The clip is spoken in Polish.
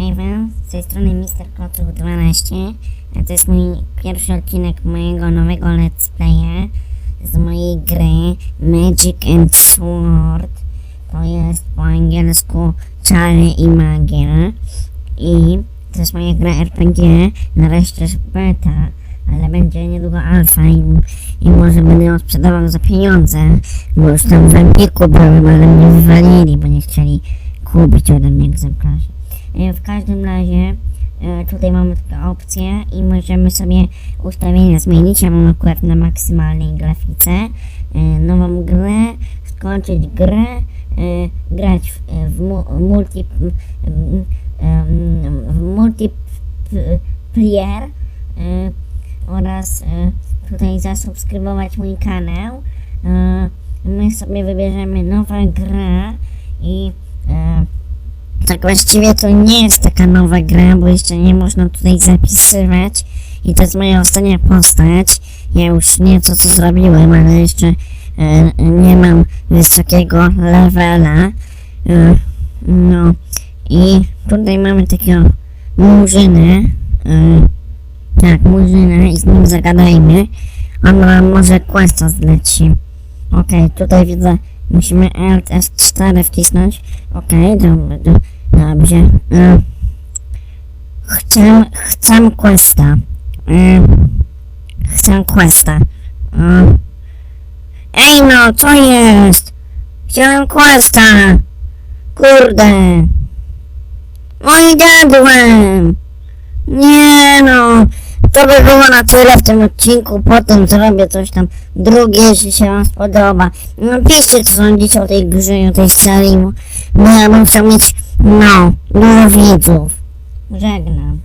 Hej wam, z tej strony Mr. Klocuch 12. a To jest mój pierwszy odcinek mojego nowego let's playa z mojej gry Magic and Sword. To jest po angielsku Czary i Magia. I to jest moja gra RPG. Nareszcie jest beta, ale będzie niedługo alfa i, i może będę ją sprzedawał za pieniądze. Bo już tam w Empiku byłem, ale mnie wywalili, bo nie chcieli kupić ode mnie egzemplarzy. E, W każdym razie e, tutaj mamy takie opcje i możemy sobie ustawienia zmienić. Ja mam akurat na maksymalnej grafice e, nową grę, skończyć grę, grać w, w mu, multi w multiplayer oraz tutaj zasubskrybować mój kanał. My sobie wybierzemy nowa gra i tak właściwie to nie jest taka nowa gra, bo jeszcze nie można tutaj zapisywać. I to jest moja ostatnia postać. Ja już nieco co zrobiłem, ale jeszcze e, nie mam wysokiego levela. E, no i tutaj mamy takiego murzynę. E, tak, murzynę i z nim zagadajmy. On może questa zleci. Okej, tutaj widzę, musimy Alt F4 wcisnąć. Okej, dobra, do, dobrze. E, chcę, chcę questa. E, chcę questa. E, ej no, co jest? Chciałem questa. Kurde. No i jadłem. Nie no. To by było na tyle w tym odcinku. Potem zrobię coś tam drugie, jeśli się wam spodoba. No piszcie co sądzicie o tej grze o tej serii. Bo ja bym chciał mieć, no, dużo widzów. Żegnam.